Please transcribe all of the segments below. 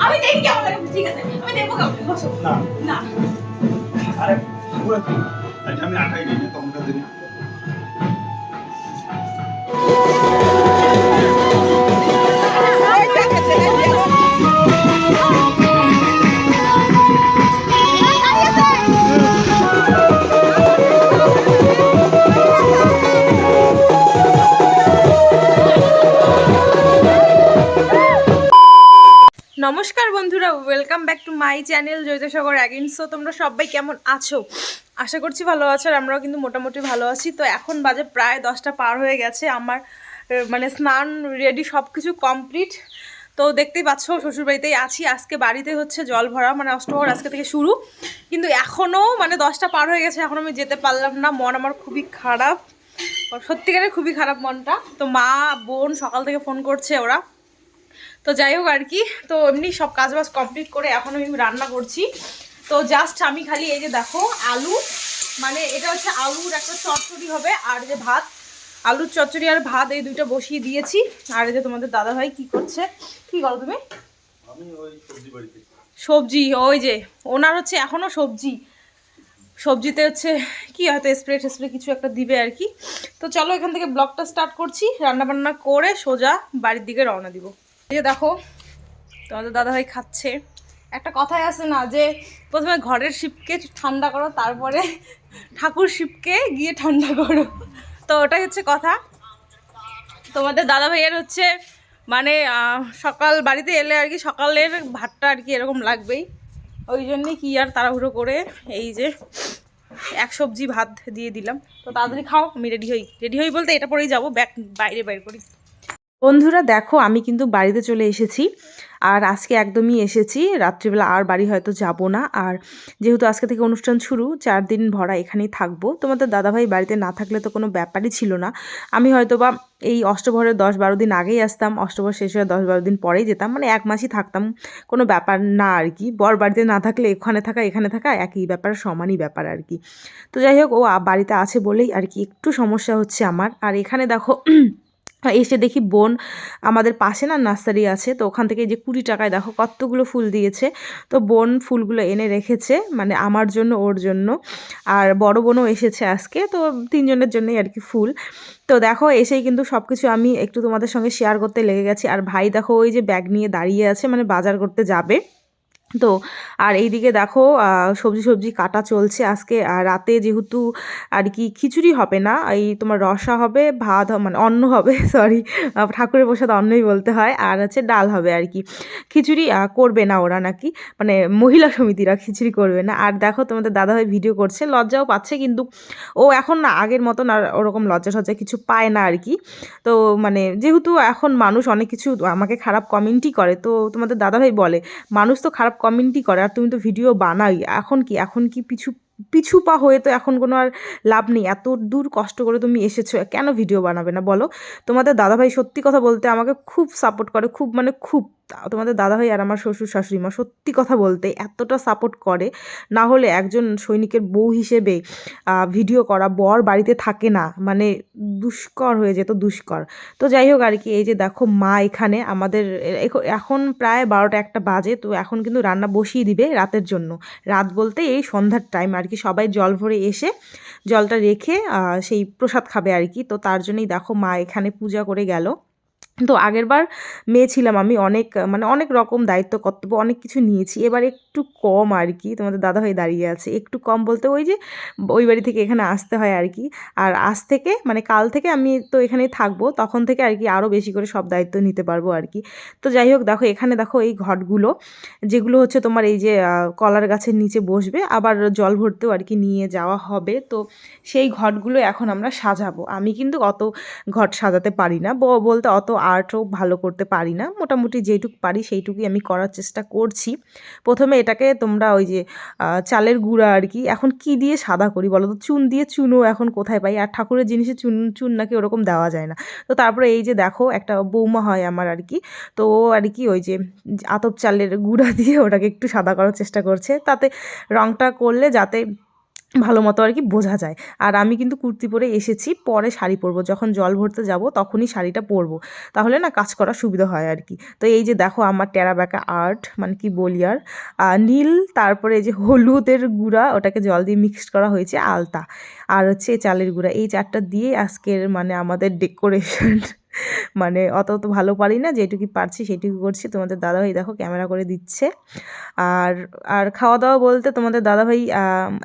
আমি দেখি কেমন লাগে ঠিক আছে? আমি দেখব কেমন বসো। না। না। আরে আমি আটাই দিই তখনকার দিনে নমস্কার বন্ধুরা welcome back to my channel Jayitasagar again so তোমরা সবাই কেমন আছো? আশা করছি ভালো আছো আর আমরাও কিন্তু মোটামুটি ভালো আছি। তো এখন বাজে প্রায় দশটা পার হয়ে গেছে, আমার মানে স্নান রেডি সব কিছু কমপ্লিট তো দেখতেই পাচ্ছ, শ্বশুরবাড়িতেই আছি। আজকে বাড়িতে হচ্ছে জল ভরা মানে অষ্টমর আজকে থেকে শুরু। কিন্তু এখনও মানে দশটা পার হয়ে গেছে এখন আমি যেতে পারলাম না। মন আমার খুবই খারাপ। সত্যিকারের খুবই খারাপ মনটা। তো মা, বোন সকাল থেকে ফোন করছে ওরা। তো যাই হোক আর কি তো এমনি সব কাজ বাজ কমপ্লিট করে এখন আমি রান্না করছি। তো জাস্ট আমি খালি এই যে দেখো আলু মানে এটা হচ্ছে আলুর একটা চচ্চড়ি হবে আর যে ভাত। আলুর চচ্চড়ি আর ভাত এই দুইটা বসিয়ে দিয়েছি। আর এই যে তোমাদের দাদা ভাই কি করছে কি করো তুমি? সবজি ওই যে ওনার হচ্ছে এখনও সবজি। সবজিতে হচ্ছে কি হয়তো স্প্রে টেস্প্রে কিছু একটা দিবে আর কি। তো চলো এখান থেকে ব্লগটা স্টার্ট করছি রান্না বান্না করে সোজা বাড়ির দিকে রওনা দিব। এই যে দেখো, তোমাদের দাদাভাই খাচ্ছে। একটা কথাই আছে না যে, প্রথমে ঘরের শিবকে ঠান্ডা করো, তারপরে ঠাকুর শিবকে গিয়ে ঠান্ডা করো। তো ওটাই হচ্ছে কথা। তোমাদের দাদা ভাইয়ের হচ্ছে মানে সকাল বাড়িতে এলে আর কি সকালের ভাতটা আর কি এরকম লাগবেই। ওই জন্যে কি আর তাড়াহুড়ো করে এই যে এক সবজি ভাত দিয়ে দিলাম। তো তাড়াতাড়ি খাও, আমি রেডি হই। রেডি হই বলতে এটা পরেই যাব ব্যাগ বাইরে বাইরে করি। বন্ধুরা দেখো, আমি কিন্তু বাড়িতে চলে এসেছি। আর আজকে একদমই এসেছি, রাত্রিবেলা আর বাড়ি হয়তো যাব না। আর যেহেতু আজকে থেকে অনুষ্ঠান শুরু, চার দিন ভরা এখানেই থাকব। তোমাদের দাদাভাই বাড়িতে না থাকলে তো কোনো ব্যাপারই ছিল না। আমি হয়তো বা এই অষ্টভরের দশ বারো দিন আগেই আসতাম, অষ্টভর শেষ হয়ে দশ বারো দিন পরেই যেতাম। মানে এক মাসই থাকতাম, কোনো ব্যাপার না আর কি। বর বাড়িতে না থাকলে এখানে থাকা এখানে থাকা, একই ব্যাপার, সমানই ব্যাপার আর কি। তো যাই হোক, ও বাড়িতে আছে বলেই আর কি একটু সমস্যা হচ্ছে আমার। আর এখানে দেখো এসে দেখি বোন আমাদের পাশে না নার্সারি আছে, তো ওখান থেকে যে কুড়ি টাকায় দেখো কতগুলো ফুল দিয়েছে। তো বোন ফুলগুলো এনে রেখেছে মানে আমার জন্য, ওর জন্য। আর বড় বোনও এসেছে আজকে, তো তিনজনের জন্যই আর কি ফুল। তো দেখো, এসেই কিন্তু সব কিছু আমি একটু তোমাদের সঙ্গে শেয়ার করতে লেগে গেছি। আর ভাই দেখো ওই যে ব্যাগ নিয়ে দাঁড়িয়ে আছে মানে বাজার করতে যাবে। তো আর এইদিকে দেখো সবজি সবজি কাটা চলছে আজকে। আর রাতে যেহেতু আর কি খিচুড়ি হবে না, এই তোমার রসা হবে, ভাত মানে অন্ন হবে সরি ঠাকুরের প্রসাদ অন্নই বলতে হয়, আর হচ্ছে ডাল হবে আর কি। খিচুড়ি করবে না ওরা নাকি মানে মহিলা সমিতিরা খিচুড়ি করবে না। আর দেখো তোমাদের দাদাভাই ভিডিও করছে, লজ্জাও পাচ্ছে কিন্তু ও এখন না আগের মতন আর ওরকম লজ্জা সজ্জা কিছু পায় না আর কি। তো মানে যেহেতু এখন মানুষ অনেক কিছু আমাকে খারাপ কমেন্টই করে, তো তোমাদের দাদাভাই বলে, মানুষ তো খারাপ কমেন্টই করে, আর তুমি তো ভিডিও বানাই, এখন কি? এখন কি পিছু পিছু পা হয়ে তো এখন কোনো আর লাভ নেই? এত দূর কষ্ট করে তুমি এসেছ, কেন ভিডিও বানাবে না বলো? তোমাদের দাদাভাই সত্যি কথা বলতে আমাকে খুব সাপোর্ট করে, খুব মানে খুব তোমাদের দাদা দাদাভাই আর আমার শ্বশুর শাশুড়ি মা সত্যি কথা বলতে এতটা সাপোর্ট করে, না হলে একজন সৈনিকের বউ হিসেবে ভিডিও করা বর বাড়িতে থাকে না মানে দুষ্কর হয়ে যেত, দুষ্কর। তো যাই হোক আর কি, এই যে দেখো মা এখানে আমাদের এখ- এখন প্রায় বারোটা একটা বাজে, তো এখন কিন্তু রান্না বসিয়ে দিবে রাতের জন্য। রাত বলতে এই সন্ধ্যার টাইম আর কি, সবাই জল ভরে এসে জলটা রেখে সেই প্রসাদ খাবে আর কি। তো তার জন্যই দেখো মা এখানে পূজা করে গেল। তো আগেরবার মেয়ে ছিলাম আমি অনেক মানে অনেক রকম দায়িত্ব, কর্তব্য অনেক কিছু নিয়েছি। এবার একটু কম আর কি, তোমাদের দাদা হয়ে দাঁড়িয়ে আছে। একটু কম বলতে ওই যে ওই বাড়ি থেকে এখানে আসতে হয় আর কি। আর আজ থেকে মানে কাল থেকে আমি তো এখানেই থাকব, তখন থেকে আর কি আরও বেশি করে সব দায়িত্ব নিতে পারব আর কি। তো যাই হোক, দেখো এখানে দেখো এই ঘটগুলো যেগুলো হচ্ছে তোমার এই যে কলার গাছের নিচে বসবে, আবার জল ভরতেও আর কি নিয়ে যাওয়া হবে। তো সেই ঘটগুলো এখন আমরা সাজাবো। আমি কিন্তু অত ঘট সাজাতে পারি না বলতে অত আর্টও ভালো করতে পারি না। মোটামুটি যেইটুকু পারি সেইটুকুই আমি করার চেষ্টা করছি। প্রথমে এটাকে তোমরা ওই যে চালের গুঁড়া আর কি, এখন কি দিয়ে সাদা করি বলো তো চুন দিয়ে চুনও এখন কোথায় পাই? আর ঠাকুরের জিনিসে চুন চুন নাকি ওরকম দেওয়া যায় না। তো তারপরে এই যে দেখো, একটা বৌমা হয় আমার আর কি, তো ও আর কি ওই যে, আতপ চালের গুঁড়া দিয়ে ওটাকে একটু সাদা করার চেষ্টা করছে। তাতে রংটা করলে যাতে ভালো মতো আর কি বোঝা যায়। আর আমি কিন্তু কুর্তি পরে এসেছি, পরে শাড়ি পরবো। যখন জল ভরতে যাব, তখনই শাড়িটা পরবো। তাহলে না কাজ করা সুবিধা হয় আর কি। তো এই যে দেখো আমার টেরা ব্যাকা আর্ট মানে কি বলি আর নীল, তারপরে এই যে হলুদের গুঁড়া, ওটাকে জল দিয়ে মিক্সড করা হয়েছে আলতা। আর হচ্ছে চালের গুঁড়া। এই চারটা দিয়ে আজকের মানে আমাদের ডেকোরেশন মানে অত তো ভালো পারি না, যেটুকু পারছি সেটুকু করছি। তোমাদের দাদাভাই দেখো ক্যামেরা করে দিচ্ছে। আর আর খাওয়া দাওয়া বলতে তোমাদের দাদাভাই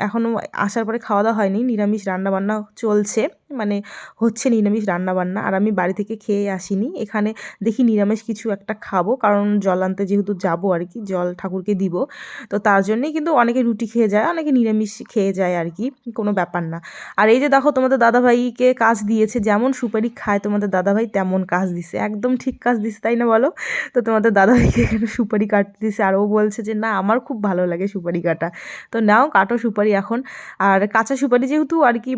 এখনও আসার পরে খাওয়া দাওয়া হয়নি, নিরামিষ রান্নাবান্না চলছে। মানে হচ্ছে নিরামিষ রান্নাবান্না। আর আমি বাড়ি থেকে খেয়ে আসিনি। এখানে দেখি নিরামিষ কিছু একটা খাব, কারণ জল আনতে যেহেতু যাব আর কি, জল ঠাকুরকে দিব। তো তার জন্যেই কিন্তু অনেকে রুটি খেয়ে যায়, অনেকে নিরামিষ খেয়ে যায় আর কি, কোনো ব্যাপার না। আর এই যে দেখো তোমাদের দাদাভাইকে কাজ দিয়েছে, যেমন সুপারি খায়, তোমাদের দাদাভাই তেমন কাজ দিছে। একদম ঠিক কাজ দিছে, তাই না বলো? তো তোমাদের দাদাভাইকে এখানে সুপারি কাটতে দিছে, আর ও বলছে যে, না, আমার খুব ভালো লাগে সুপারি কাটা। তো নাও, কাটো সুপারি এখন। আর কাঁচা সুপারি যেহেতু আর কি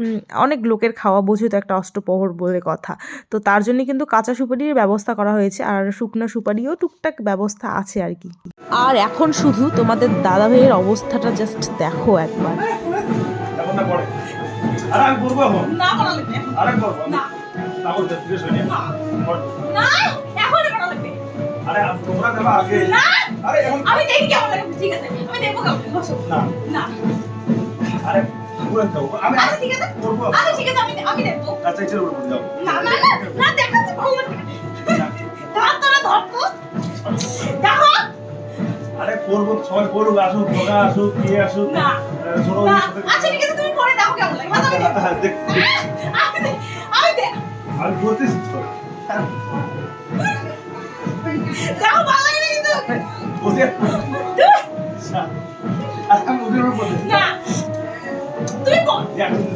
অনেক লোকের খাওয়া অবহেত একটা অষ্টপ্রহর বলে কথা। তো তার জন্য কিন্তু কাঁচা সুপারির ব্যবস্থা করা হয়েছে আর শুকনো সুপারিও টুকটাক ব্যবস্থা আছে আর কি। আর এখন শুধু তোমাদের দাদা ভাইয়ের অবস্থাটা জাস্ট দেখো একবার। আমি দেখি কেমন লাগে ঠিক আছে আমি দেখব কেমন না না আরে আচ্ছা, আরে করব সবাই করুক আসুক ঢোকা আসুক কে আসুক হ্যাঁ, আমি বলতেছি তো।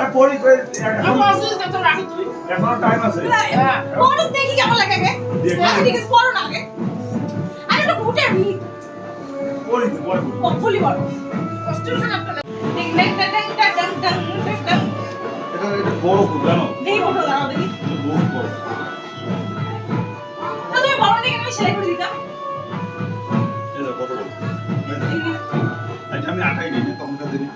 আরে পড়ি এখন আছে তো রাখি তুমি এখন টাইম আছে। হ্যাঁ, হ্যাঁ। পড়ো দেখি কেমন লাগে। হ্যাঁ, আগে দেখি পড়ো না আগে। আরে এটা উঠে আমি পড়ি পড়ো পড়ি। পড়ো কষ্ট খারাপ না। ডং ডং ডং ডং ডং ডং এটা এটা বড় খুব জানো? দেখি ওঠো দাঁড়াও দেখি। বহুত বড়। না তুমি বড় দেখে আমি সেলাই করে দিতাম। এটা কত বড়। আচ্ছা, আমি আটাই নিই তখনকার দিনে।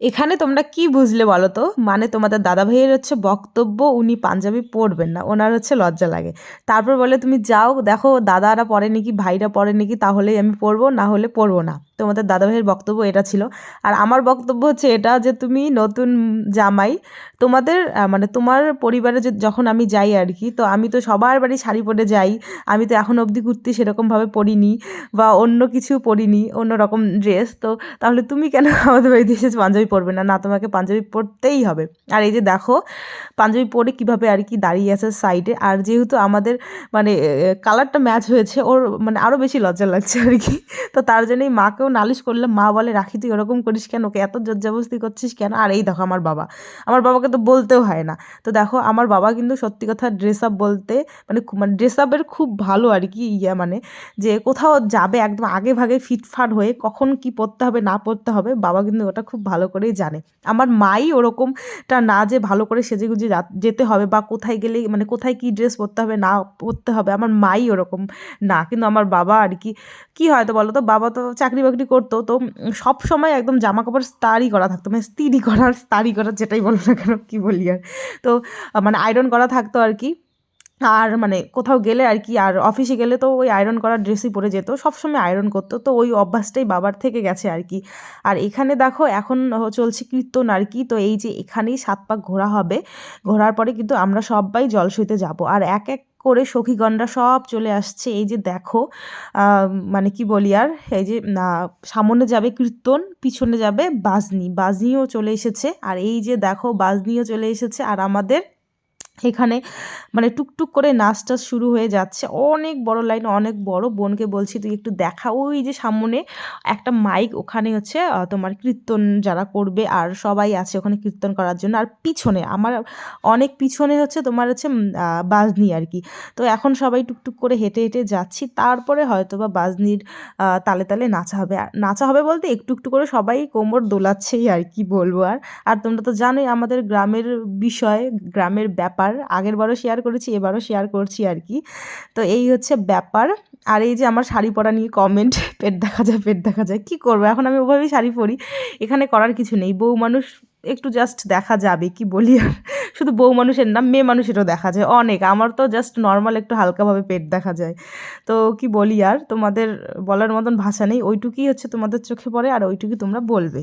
এখানে তোমরা কি বুঝলে বলো তো? মানে তোমাদের দাদা ভাইয়ের হচ্ছে বক্তব্য উনি পাঞ্জাবি পরবেন না, ওনার হচ্ছে লজ্জা লাগে। তারপর বলে, তুমি যাও, দেখো দাদারা পরে নাকি, ভাইরা পরে নাকি, তাহলেই আমি পরবো, না হলে পরবো না। তোমাদের দাদা ভাইয়ের বক্তব্য এটা ছিল। আর আমার বক্তব্য হচ্ছে এটা যে তুমি নতুন জামাই, তোমাদের মানে তোমার পরিবারে যখন আমি যাই আর কি, তো আমি তো সবার বাড়ি শাড়ি পরে যাই, আমি তো এখন অবধি কুর্তি সেরকমভাবে পরিনি বা অন্য কিছু পরিনি, অন্য রকম ড্রেস, তো তাহলে তুমি কেন আমাদের বাড়িতে এসে পাঞ্জাবি পরবে না? না, তোমাকে পাঞ্জাবি পরতেই হবে। আর এই যে দেখো, পাঞ্জাবি পরে কীভাবে আর কি দাঁড়িয়ে আছে সাইডে আর যেহেতু আমাদের মানে কালারটা ম্যাচ হয়েছে, ওর মানে আরও বেশি লজ্জা লাগছে আর কি, তো তার জন্যই মাকেও নালিশ করলে মা বলে, রাখি, তুই ওরকম করিস কেন? ওকে এত জবরদস্তি করছিস কেন? আর এই দেখো আমার বাবা। আমার বাবাকে তো বলতেও হয় না। তো দেখো, আমার বাবা কিন্তু সত্যি কথা ড্রেস আপ বলতে মানে মানে ড্রেস আপের খুব ভালো আর কি ইয়া মানে যে কোথাও যাবে একদম আগে ভাগে ফিটফাট হয়ে কখন কি পড়তে হবে, না পড়তে হবে, বাবা কিন্তু ওটা খুব ভালো করেই জানে। আমার মাই ওরকমটা না যে ভালো করে সেজে গুজে যেতে হবে বা কোথায় গেলে মানে কোথায় কি ড্রেস পরতে হবে, না পরতে হবে, আমার মাই ওরকম না। কিন্তু আমার বাবা আর কি কি হয় তো বলো তো বাবা তো চাকরি বাকরি করতো, তো সব সময় একদম জামা কাপড় স্তারি করা থাকতো মানে স্তিরি করার স্তারি করার যেটাই বলো না কেন, কি বলি আর। তো মানে আয়রন করা থাকতো আর কি, আর মানে কোথাও গেলে আর কি, আর অফিসে গেলে তো ওই আয়রন করা ড্রেসই পরে যেত সবসময় আয়রন করতো, তো ওই অভ্যাসটাই বাবার থেকে গেছে আর কি। আর এখানে দেখো, এখন চলছে কীর্তন আর কি, তো এই যে এখানেই সাত পাক ঘোরা হবে, ঘোরার পরে কিন্তু আমরা সবাই জলসইতে যাব, আর এক এক করে সখীগণরা সব চলে আসছে। এই যে দেখো মানে কি বলি আর, এই যে সামনে যাবে কীর্তন, পিছনে যাবে বাজনি। বাজনিও চলে এসেছে। আর এই যে দেখো, বাজনিও চলে এসেছে। আর আমাদের এখানে মানে টুকটুক করে নাচ টাচ শুরু হয়ে যাচ্ছে। অনেক বড় লাইন, অনেক বড় বোনকে বলছি, তুই একটু দেখা। ওই যে সামনে একটা মাইক, ওখানে হচ্ছে তোমার কীর্তন যারা করবে আর সবাই আছে ওখানে কীর্তন করার জন্য। আর পিছনে, আমার অনেক পিছনে হচ্ছে তোমার হচ্ছে বাজনি আর কি। তো এখন সবাই টুকটুক করে হেঁটে হেঁটে যাচ্ছি। তারপরে হয়তো বা বাজনির তালে তালে নাচা হবে। আর নাচা হবে বলতে একটু একটু করে সবাই কোমর দোলাচ্ছেই আর কি বলব আর। আর তোমরা তো জানোই আমাদের গ্রামের বিষয়, গ্রামের ব্যাপার। আগের বারও শেয়ার করেছি, এবারও শেয়ার করছি আর কি তো এই হচ্ছে ব্যাপার। আর এই যে আমার শাড়ি পরা নিয়ে কমেন্ট পেট দেখা যায়, পেট দেখা যায়, কি করব? এখন আমি ওভাবেই শাড়ি পরি। এখানে করার কিছু নেই। বউ মানুষ একটু জাস্ট দেখা যাবে, কি বলি আর? শুধু বউ মানুষের না, মেয়ে মানুষেরও দেখা যায়। অনেক। আমার তো জাস্ট নর্মাল একটু হালকাভাবে পেট দেখা যায়। তো কি বলি আর? তোমাদের বলার মতন ভাষা নেই। ওইটুকুই হচ্ছে তোমাদের চোখে পড়ে আর ওইটুকুই তোমরা বলবে।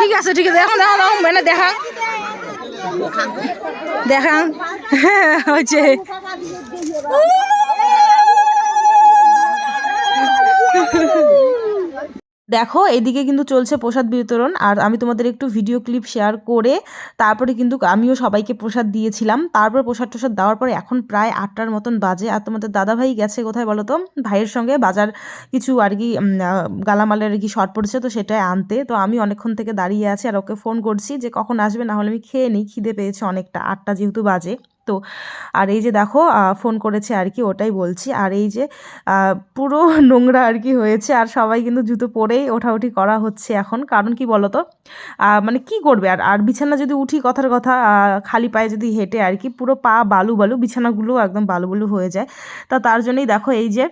ঠিক আছে ঠিক আছে। এখন দেখা দাও মানে দেখা। দেখা। হ্যাঁ হয়েছে দেখো, এদিকে কিন্তু চলছে প্রসাদ বিতরণ আর আমি তোমাদের একটু ভিডিও ক্লিপ শেয়ার করে তারপরে কিন্তু আমিও সবাইকে প্রসাদ দিয়েছিলাম। তারপর প্রসাদ টসাদ দেওয়ার পরে এখন প্রায় আটটার মতন বাজে আর তোমাদের দাদাভাই গেছে কোথায় বলো তো? ভাইয়ের সঙ্গে বাজার কিছু আর কি গালামালের আর কি শর্ট পড়েছে তো সেটাই আনতে। তো আমি অনেকক্ষণ থেকে দাঁড়িয়ে আছি আর ওকে ফোন করছি যে কখন আসবে, না হলে আমি খেয়ে নিই, খিদে পেয়েছে অনেকটা। আটটা যেহেতু বাজে। তো আর এই যে দেখো ফোন করেছে আর কি, ওটাই বলছি। আর এই যে পুরো নোংরা আর কি হয়েছে। আর সবাই কিন্তু জুতো পরেই ওঠাউঠি করা হচ্ছে এখন। কারণ কি বলতো? মানে কি করবে? আর আর বিছানা যদি উঠি, কথার কথা খালি পায়ে যদি হেঁটে আর কি, পুরো পা বালু বালু, বিছানাগুলো একদম বালু বালু হয়ে যায়। তা তার জন্যই দেখো এই যে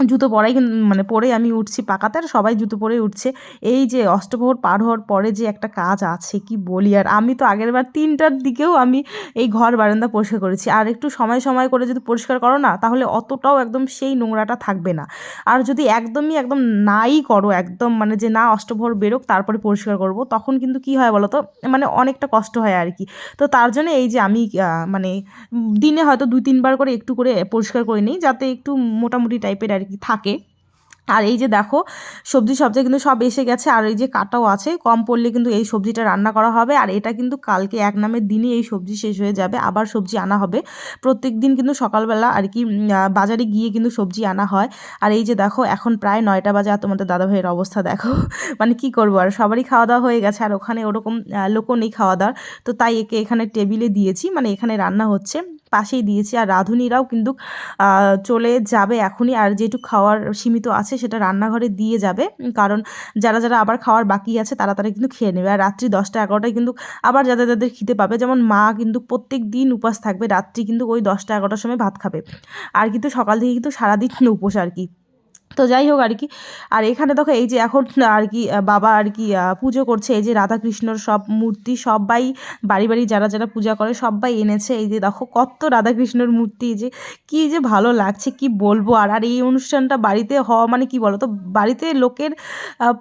জুতো পরাই মানে পরে আমি উঠছি পাকাতে, আর সবাই জুতো পরে উঠছে। এই যে অষ্টপ্রহর পার হওয়ার পরে যে একটা কাজ আছে, কি বলি? আর আমি তো আগের বার তিনটার দিকেও আমি এই ঘর বারান্দা পরিষ্কার করেছি। আর একটু সময় সময় করে যদি পরিষ্কার করো না, তাহলে অতটাও একদম সেই নোংরাটা থাকবে না। আর যদি একদমই একদম নাই করো, একদম মানে যে না অষ্টপ্রহর বেরোক, তারপরে পরিষ্কার করব, তখন কিন্তু কি হয় বলো তো মানে অনেকটা কষ্ট হয় আর কি। তো তার জন্য এই যে আমি মানে দিনে হয়তো দুই, তিনবার করে একটু করে পরিষ্কার করে নিই, যাতে একটু মোটামুটি টাইপের আর কি থাকে। আর এই যে দেখো, সবজি সবজি কিন্তু সব এসে গেছে, আর এই যে কাটাও আছে, কম পড়লে কিন্তু এই সবজিটা রান্না করা হবে, আর এটা কিন্তু কালকে এক নামের দিনই এই সবজি শেষ হয়ে যাবে, আবার সবজি আনা হবে। প্রত্যেক দিন কিন্তু সকালবেলা আর কি বাজারে গিয়ে কিন্তু সবজি আনা হয়। আর এই যে দেখো, এখন প্রায় নয়টা বাজে, আর তোমাদের দাদা ভাইয়ের অবস্থা দেখো মানে কি করব, আর সবারই খাওয়া দাওয়া হয়ে গেছে, আর ওখানে ওরকম লোকও নেই খাওয়া দাওয়ার তো তাই একে এখানে টেবিলে দিয়েছি মানে এখানে রান্না হচ্ছে। পাশেই দিয়েছি আর রাঁধুনিরাও কিন্তু চলে যাবে এখনই আর যেটুকু খাওয়ার সীমিত আছে সেটা রান্নাঘরে দিয়ে যাবে। কারণ যারা যারা আবার খাওয়ার বাকি আছে তারা তারা কিন্তু খেয়ে নেবে। আর রাত্রি দশটা এগারোটায় কিন্তু আবার যাদের যাদের খিদে পাবে, যেমন মা কিন্তু প্রত্যেক দিন উপাস থাকবে, রাত্রি কিন্তু ওই দশটা এগারোটার সময় ভাত খাবে। আর কিন্তু সকাল থেকে কিন্তু সারাদিন উপোস আর কি। তো যাই হোক আর কি। আর এখানে দেখো এই যে এখন আর কি বাবা আর কি পুজো করছে। এই যে রাধাকৃষ্ণর সব মূর্তি সবাই, বাড়ি বাড়ি যারা যারা পূজা করে সবাই এনেছে। এই যে দেখো কত রাধাকৃষ্ণর মূর্তি যে কি যে ভালো লাগছে, কি বলব? আর আর এই অনুষ্ঠানটা বাড়িতে হওয়া মানে কি বলো তো বাড়িতে লোকের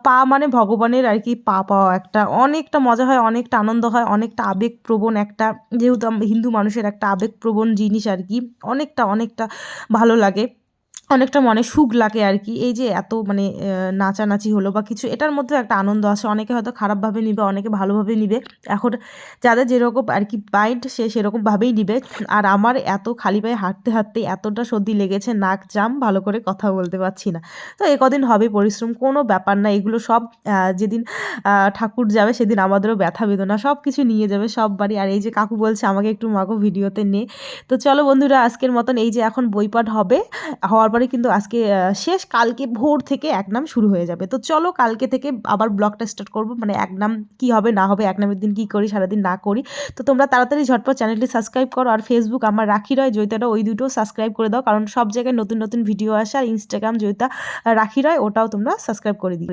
পা মানে ভগবানের আর কি পা পাওয়া একটা, অনেকটা মজা হয়, অনেকটা আনন্দ হয়, অনেকটা আবেগপ্রবণ একটা, যেহেতু হিন্দু মানুষের একটা আবেগপ্রবণ জিনিস আর কি। অনেকটা অনেকটা ভালো লাগে। অনেকটা মনে সুখ লাগে আর কি। এই যে এত মানে নাচানাচি হলো বা কিছু, এটার মধ্যে একটা আনন্দ আছে। অনেকে হয়তো খারাপভাবে নিবে, অনেকে ভালোভাবে নিবে। এখন যাদের যেরকম আর কি মাইন্ড সে সেরকমভাবেই নিবে। আর আমার এত খালি পায়ে হাঁটতে হাঁটতে এতটা সর্দি লেগেছে, নাক জাম, ভালো করে কথা বলতে পারছি না। তো এ কদিন হবে পরিশ্রম, কোনো ব্যাপার না। এগুলো সব যেদিন ঠাকুর যাবে, সেদিন আমাদেরও ব্যথা, বেদনা সব কিছু নিয়ে যাবে সব বাড়ি। আর এই যে কাকু বলছে, আমাকে একটু মাগো, ভিডিওতে নে। তো চলো বন্ধুরা, আজকের মতন এই যে এখন বইপাঠ হবে। হওয়ার পরে কিন্তু আজকে শেষ কালকে ভোর থেকে এক নাম শুরু হয়ে যাবে। তো চলো কালকে থেকে আবার ব্লগটা স্টার্ট করব। মানে এক নাম কী হবে, না হবে এক নামের দিন কী করি, সারাদিন না করি। তো তোমরা তাড়াতাড়ি ঝটপট চ্যানেলটি সাবস্ক্রাইব করো। আর ফেসবুক আমার রাখি রয় জয়িতাটা ওই দুটো সাবস্ক্রাইব করে দাও। কারণ সব জায়গায় নতুন নতুন ভিডিও আসে। আর ইনস্টাগ্রাম জয়িতা রাখি রয়, ওটাও তোমরা সাবস্ক্রাইব করে দিও।